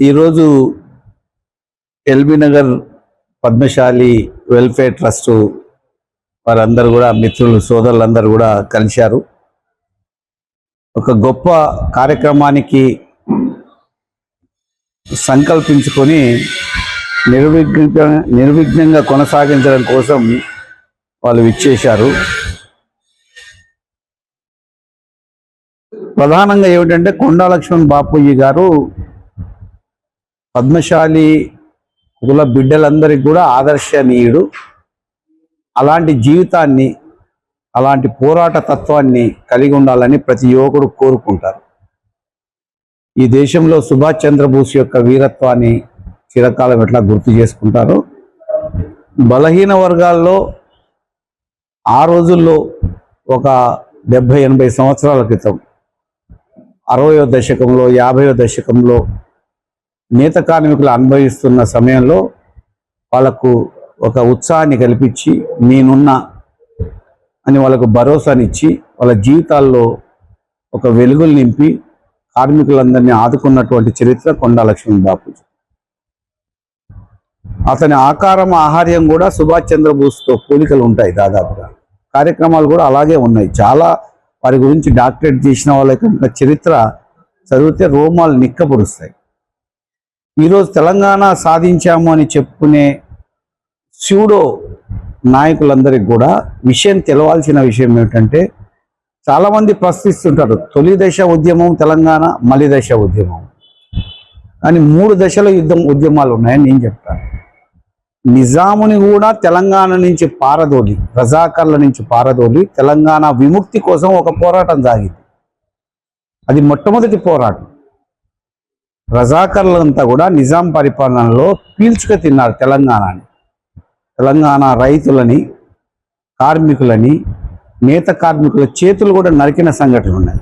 ఈరోజు LB Nagar Padmashali welfare trust వారందరూ కూడా మిత్రులు సోదరులందరూ కూడా కలిశారు. ఒక గొప్ప కార్యక్రమానికి సంకల్పించుకొని నిర్విఘ్న నిర్విఘ్నంగా కొనసాగించడం కోసం వాళ్ళు విచ్చేశారు. ప్రధానంగా ఏమిటంటే కొండా లక్ష్మణ్ బాపూజీ గారు పద్మశాలి కుల బిడ్డలందరికీ కూడా ఆదర్శనీయుడు. అలాంటి జీవితాన్ని అలాంటి పోరాట తత్వాన్ని కలిగి ఉండాలని ప్రతి యువకుడు కోరుకుంటారు. ఈ దేశంలో సుభాష్ చంద్రబోస్ యొక్క వీరత్వాన్ని చిరకాలం ఎట్లా గుర్తు చేసుకుంటారు బలహీన వర్గాల్లో ఆ రోజుల్లో ఒక డెబ్భై ఎనభై సంవత్సరాల క్రితం అరవయో దశకంలో యాభయో దశకంలో నేత కార్మికులు అనుభవిస్తున్న సమయంలో వాళ్ళకు ఒక ఉత్సాహాన్ని కల్పించి నేనున్నా అని వాళ్ళకు భరోసానిచ్చి వాళ్ళ జీవితాల్లో ఒక వెలుగులు నింపి కార్మికులందరినీ ఆదుకున్నటువంటి చరిత్ర కొండా లక్ష్మణ్ బాపూజీ. అతని ఆకారం ఆహార్యం కూడా సుభాష్ చంద్రబోస్తో పోలికలు ఉంటాయి దాదాపుగా. కార్యక్రమాలు కూడా అలాగే ఉన్నాయి. చాలా వారి గురించి డాక్టరేట్ చేసిన వాళ్ళ చరిత్ర చదివితే రోమాలు నిక్కపొడుస్తాయి ఈరోజు తెలంగాణ సాధించాము అని చెప్పుకునే శివుడో నాయకులందరికీ కూడా విషయం తెలవాల్సిన విషయం ఏమిటంటే చాలామంది ప్రశ్నిస్తుంటారు తొలి దశ ఉద్యమం తెలంగాణ మలి దశ ఉద్యమం. అని మూడు దశల యుద్ధం ఉద్యమాలు ఉన్నాయని నేను చెప్తాను. నిజాముని కూడా తెలంగాణ నుంచి పారదోలి రజాకర్ల నుంచి పారదోలి తెలంగాణ విముక్తి కోసం ఒక పోరాటం సాగింది. అది మొట్టమొదటి పోరాటం. రజాకర్లంతా కూడా నిజాం పరిపాలనలో పీల్చుక తిన్నారు తెలంగాణని. తెలంగాణ రైతులని కార్మికులని నేత కార్మికుల చేతులు కూడా నరికిన సంఘటనలు ఉన్నాయి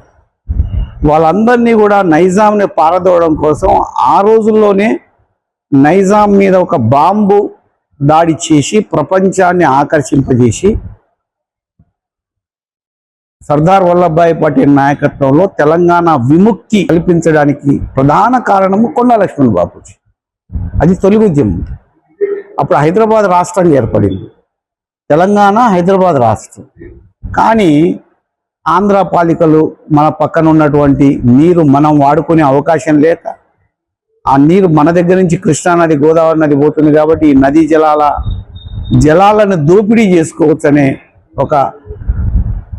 వాళ్ళందరినీ కూడా నైజాంని పారదోవడం కోసం ఆ రోజుల్లోనే నైజాం మీద ఒక బాంబు దాడి చేసి ప్రపంచాన్ని ఆకర్షింపజేసి సర్దార్ వల్లభాయ్ పటేల్ నాయకత్వంలో తెలంగాణ విముక్తి కల్పించడానికి ప్రధాన కారణము కొండా లక్ష్మణ్ బాపూజీ. అది తొలి ఉద్యమం. అప్పుడు హైదరాబాద్ రాష్ట్రం ఏర్పడింది. తెలంగాణ హైదరాబాద్ రాష్ట్రం. కానీ ఆంధ్ర పాలికలు మన పక్కన ఉన్నటువంటి నీరు మనం వాడుకునే అవకాశం లేక ఆ నీరు మన దగ్గర నుంచి కృష్ణానది గోదావరి నది పోతుంది కాబట్టి ఈ నదీ జలాల జలాలను దోపిడీ చేసుకోవచ్చనే ఒక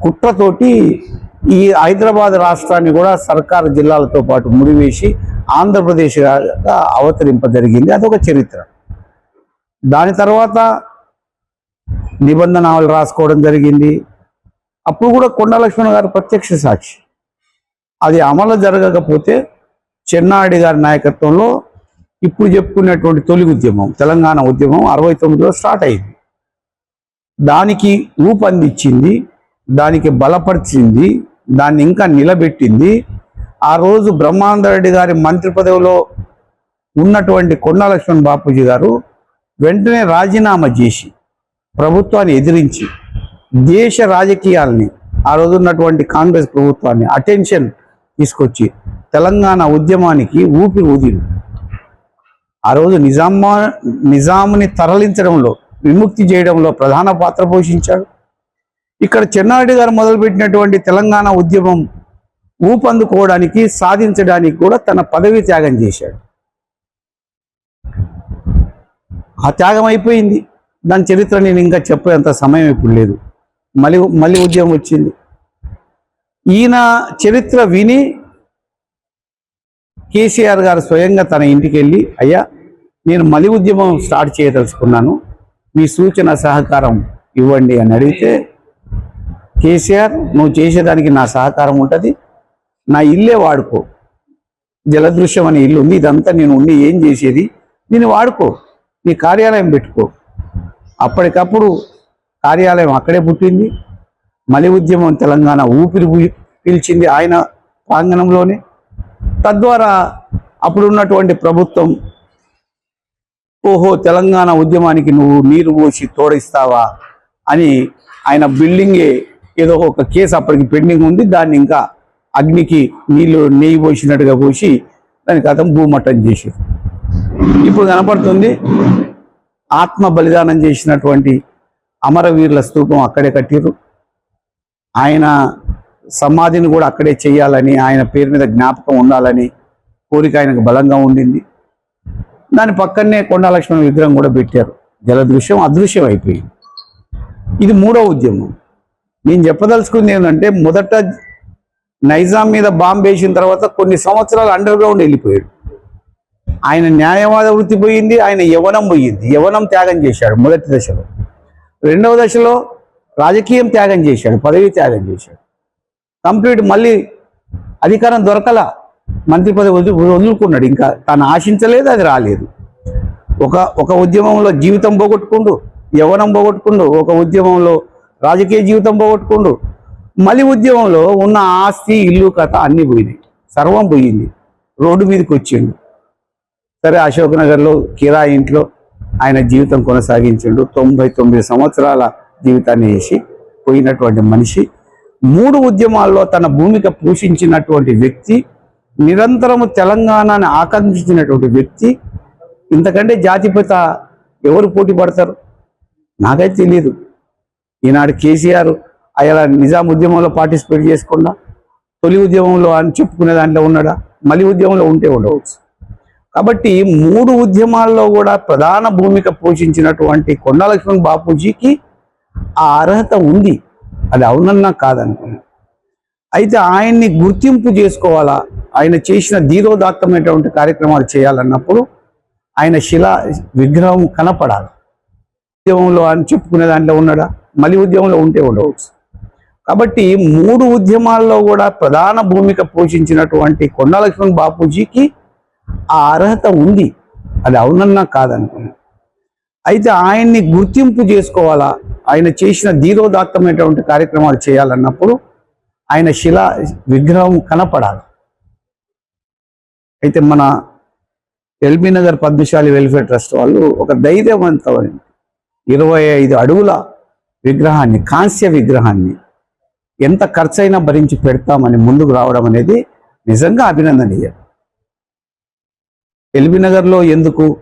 కుట్రతోటి ఈ హైదరాబాద్ రాష్ట్రాన్ని కూడా సర్కారు జిల్లాలతో పాటు ముడివేసి ఆంధ్రప్రదేశ్గా అవతరింప జరిగింది. అదొక చరిత్ర. దాని తర్వాత నిబంధనలు రాసుకోవడం జరిగింది. అప్పుడు కూడా కొండా లక్ష్మణ్ గారు ప్రత్యక్ష సాక్షి. అది అమలు జరగకపోతే చెన్నాడి గారి నాయకత్వంలో ఇప్పుడు చెప్పుకునేటువంటి తొలి ఉద్యమం తెలంగాణ ఉద్యమం అరవై తొమ్మిదిలో స్టార్ట్ అయింది. దానికి ఊపందించింది దానికి బలపరిచింది దాన్ని ఇంకా నిలబెట్టింది. ఆ రోజు బ్రహ్మానందరెడ్డి గారి మంత్రి పదవిలో ఉన్నటువంటి కొండాలక్ష్మణ్ బాపూజీ గారు వెంటనే రాజీనామా చేసి ప్రభుత్వాన్ని ఎదిరించి దేశ రాజకీయాల్ని ఆ రోజు ఉన్నటువంటి కాంగ్రెస్ ప్రభుత్వాన్ని అటెన్షన్ తీసుకొచ్చి తెలంగాణ ఉద్యమానికి ఊపిరి ఊదిరు. ఆ రోజు నిజామా నిజాముని తరలించడంలో విముక్తి చేయడంలో ప్రధాన పాత్ర పోషించాడు ఇక్కడ చెన్నారెడ్డి గారు మొదలుపెట్టినటువంటి తెలంగాణ ఉద్యమం ఊపందుకోవడానికి సాధించడానికి కూడా తన పదవి త్యాగం చేశాడు. ఆ త్యాగం అయిపోయింది. దాని చరిత్ర నేను ఇంకా చెప్పేంత సమయం ఇప్పుడు లేదు. మళ్ళీ మళ్ళీ ఉద్యమం వచ్చింది. ఈయన చరిత్ర విని కేసీఆర్ గారు స్వయంగా తన ఇంటికి వెళ్ళి అయ్యా నేను మలి ఉద్యమం స్టార్ట్ చేయదలుచుకున్నాను. మీ సూచన సహకారం ఇవ్వండి అని అడిగితే కేసీఆర్ నువ్వు చేసేదానికి నా సహకారం ఉంటుంది నా ఇల్లే వాడుకో. జలదృశ్యం అనే ఇల్లు ఉంది ఇదంతా నేను ఉండి ఏం చేసేది? దీన్ని వాడుకో నీ కార్యాలయం పెట్టుకో. అప్పటికప్పుడు కార్యాలయం అక్కడే పుట్టింది. మలి ఉద్యమం తెలంగాణ ఊపిరి పీ- పీల్చింది ఆయన ప్రాంగణంలోనే. తద్వారా అప్పుడున్నటువంటి ప్రభుత్వం ఓహో తెలంగాణ ఉద్యమానికి నువ్వు నీరు పోసి తోడిస్తావా అని ఆయన బిల్డింగే ఏదో ఒక కేసు అప్పటికి పెండింగ్ ఉంది దాన్ని ఇంకా అగ్నికి నీళ్ళు నెయ్యి పోసినట్టుగా పోసి దానికి అతను భూమట్టం చేసి ఇప్పుడు కనపడుతుంది ఆత్మ బలిదానం చేసినటువంటి అమరవీరుల స్తూపం అక్కడే కట్టిరు ఆయన సమాధిని కూడా అక్కడే చేయాలని ఆయన పేరు మీద జ్ఞాపకం ఉండాలని కోరిక ఆయనకు బలంగా ఉండింది. దాని పక్కనే కొండాలక్ష్మణ విగ్రహం కూడా పెట్టారు. జలదృశ్యం అదృశ్యం అయిపోయింది ఇది మూడో ఉద్యమం. నేను చెప్పదలుచుకుంది ఏంటంటే మొదట నైజాం మీద బాంబు వేసిన తర్వాత కొన్ని సంవత్సరాలు అండర్ గ్రౌండ్ వెళ్ళిపోయాడు. ఆయన న్యాయవాద వృత్తి పోయింది ఆయన యవనం పోయింది. యవనం త్యాగం చేశాడు మొదటి దశలో. రెండవ దశలో రాజకీయం త్యాగం చేశాడు పదవి త్యాగం చేశాడు. కంప్లీట్ మళ్ళీ అధికారం దొరకల మంత్రి పదవి వదిలి వదులుకున్నాడు. ఇంకా తాను ఆశించలేదు అది రాలేదు. ఒక ఒక ఉద్యమంలో జీవితం పోగొట్టుకుండు యవనం పోగొట్టుకుండు ఒక ఉద్యమంలో రాజకీయ జీవితం పోగొట్టుకుండు మళ్ళీ ఉద్యమంలో ఉన్న ఆస్తి ఇల్లు కథ అన్నీ పోయినాయి. సర్వం పోయింది. రోడ్డు మీదకి వచ్చిండు. సరే అశోక్ నగర్లో కిరా ఇంట్లో ఆయన జీవితం కొనసాగించిండు. తొంభై తొమ్మిది సంవత్సరాల జీవితాన్ని వేసి పోయినటువంటి మనిషి. మూడు ఉద్యమాల్లో తన భూమిక పోషించినటువంటి వ్యక్తి నిరంతరము తెలంగాణని ఆకాంక్షించినటువంటి వ్యక్తి. ఇంతకంటే జాతిపిత ఎవరు పోటీ పడతారు? నాకైతే తెలియదు ఈనాడు కేసీఆర్ అలా నిజాం ఉద్యమంలో పార్టిసిపేట్ చేసుకుండా తొలి ఉద్యమంలో అని చెప్పుకునే దాంట్లో ఉన్నాడా? మళ్ళీ ఉద్యమంలో ఉంటే ఉండవచ్చు. కాబట్టి మూడు ఉద్యమాల్లో కూడా ప్రధాన భూమిక పోషించినటువంటి కొండా లక్ష్మణ్ బాపూజీకి ఆ అర్హత ఉంది. అది అవునన్నా కాదనుకున్నాను అయితే ఆయన్ని గుర్తింపు చేసుకోవాలా? ఆయన చేసిన ధీరోదాత్తమైనటువంటి కార్యక్రమాలు చేయాలన్నప్పుడు ఆయన శిలా విగ్రహం కనపడాలి. ఉద్యమంలో అని చెప్పుకునే దాంట్లో ఉన్నాడా? మళ్ళీ ఉద్యమంలో ఉంటే ఉండవచ్చు కాబట్టి మూడు ఉద్యమాల్లో కూడా ప్రధాన భూమిక పోషించినటువంటి కొండలక్ష్మణ్ బాపూజీకి ఆ అర్హత ఉంది. అది అవునన్నా కాదనుకున్నాను అయితే ఆయన్ని గుర్తింపు చేసుకోవాలా? ఆయన చేసిన ధీరోదాత్తమైనటువంటి కార్యక్రమాలు చేయాలన్నప్పుడు ఆయన శిలా విగ్రహం కనపడాలి. అయితే మన LB Nagar Padmashali welfare trust వాళ్ళు ఒక ధైర్యవంతమైన ఇరవై ఐదు అడుగుల విగ్రహాన్ని కాంస్య విగ్రహాన్ని ఎంత ఖర్చైనా భరించి పెడతామని ముందుకు రావడం అనేది నిజంగా అభినందనీయం. ఎల్బీ నగర్లో ఎందుకు?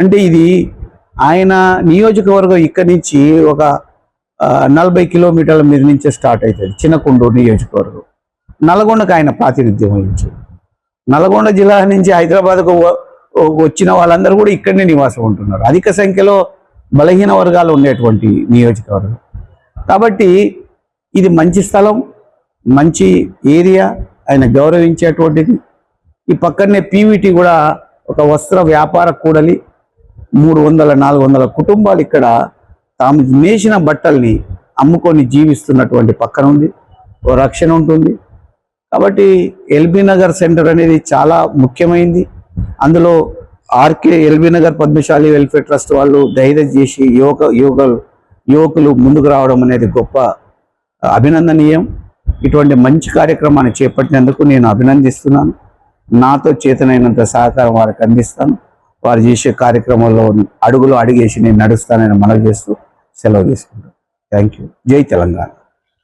అంటే ఇది ఆయన నియోజకవర్గం ఇక్కడి నుంచి ఒక నలభై కిలోమీటర్ల మీద నుంచే స్టార్ట్ అవుతుంది చిన్నకొండూరు నియోజకవర్గం. నల్గొండకు ఆయన ప్రాతినిధ్యం వహించారు. నల్గొండ జిల్లా నుంచి హైదరాబాద్కు వ- వచ్చిన వాళ్ళందరూ కూడా ఇక్కడనే నివాసం ఉంటున్నారు. అధిక సంఖ్యలో బలహీన వర్గాలు ఉండేటువంటి నియోజకవర్గం. కాబట్టి ఇది మంచి స్థలం మంచి ఏరియా ఆయన గౌరవించేటువంటిది. ఈ పక్కనే పీవీటీ కూడా ఒక వస్త్ర వ్యాపార కూడలి మూడు వందల నాలుగు వందల కుటుంబాలు ఇక్కడ తాము నేసిన బట్టల్ని అమ్ముకొని జీవిస్తున్నటువంటి పక్కన ఉంది ఓ రక్షణ ఉంటుంది. కాబట్టి ఎల్బీ నగర్ సెంటర్ అనేది చాలా ముఖ్యమైంది. అందులో RK LB Nagar Padmashali welfare trust వాళ్ళు ధైర్యం చేసి యువక యువకులు యువకులు ముందుకు రావడం అనేది గొప్ప అభినందనీయం. ఇటువంటి మంచి కార్యక్రమాన్ని చేపట్టినందుకు నేను అభినందిస్తున్నాను. నాతో చేతనైనంత సహకారం వారికి అందిస్తాను. వారు చేసే కార్యక్రమంలో అడుగులు అడిగేసి నేను నడుస్తానని మనవి చేస్తూ సెలవు తీసుకుంటాను థ్యాంక్ యూ. జై తెలంగాణ.